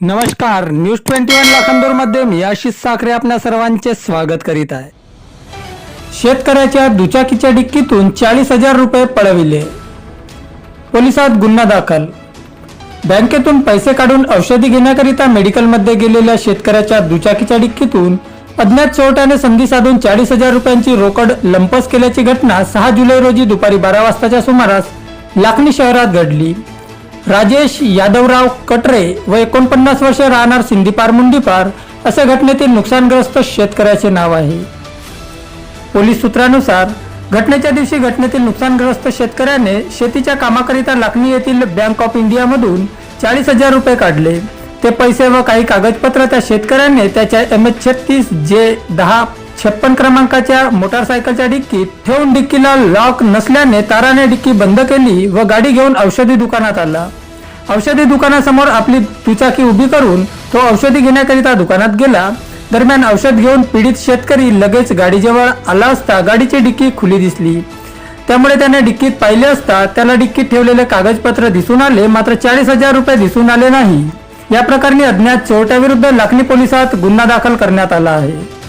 नमस्कार news twenty one लाखांदूरमध्ये मी आशिष साखरे आपल्या सर्वांचे स्वागत करीत आहे. शेतकऱ्याच्या दुचाकीच्या डिक्कीतून चाळीस हजार रुपये पळविले. पोलिसात गुन्हा दाखल. बँकेतून पैसे काढून औषधी घेण्याकरिता मेडिकलमध्ये गेलेल्या शेतकऱ्याच्या दुचाकीच्या डिक्कीतून अज्ञात चोरट्याने संधी साधून चाळीस हजार रुपयांची रोकड लंपस केल्याची घटना सहा जुलै रोजी दुपारी बारा वाजताच्या सुमारास लाखनी शहरात घडली. राजेश यादवराव कटरे व एकोणपन्नास वर्षे राहणार सिंदीपार मुंडीपार असे घटनेतील नुकसानग्रस्त शेतकऱ्याचे नाव आहे. पोलीस सूत्रानुसार घटनेच्या दिवशी घटनेतील नुकसानग्रस्त शेतकऱ्याने शेतीच्या कामाकरिता लाखणी येथील बँक ऑफ इंडियामधून चाळीस हजार रुपये काढले. ते पैसे व काही कागदपत्र त्या शेतकऱ्याने त्याच्या एम एच छत्तीस जे दहा छप्पन क्रमांकाच्या मोटारसायकलच्या डिक्कीत ठेवून डिक्कीला लॉक नसल्याने ताराने डिक्की बंद केली व गाडी घेऊन औषधी दुकानात आला. औषधी दुकानासमोर आपली दुचाकी उभी करून तो औषधी घेण्याकरिता दुकानात गेला. दरम्यान औषध घेऊन पीडित शेतकरी लगेच गाडीजवळ आला असता गाडीची डिक्की खुली दिसली. त्यामुळे त्याने डिक्कीत पाहिले असता त्याला डिक्कीत ठेवलेले कागदपत्र दिसून आले मात्र चाळीस हजार रुपये दिसून आले नाही. या प्रकरणी अज्ञात चोरट्याविरुद्ध लाखनी पोलिसात गुन्हा दाखल करण्यात आला आहे.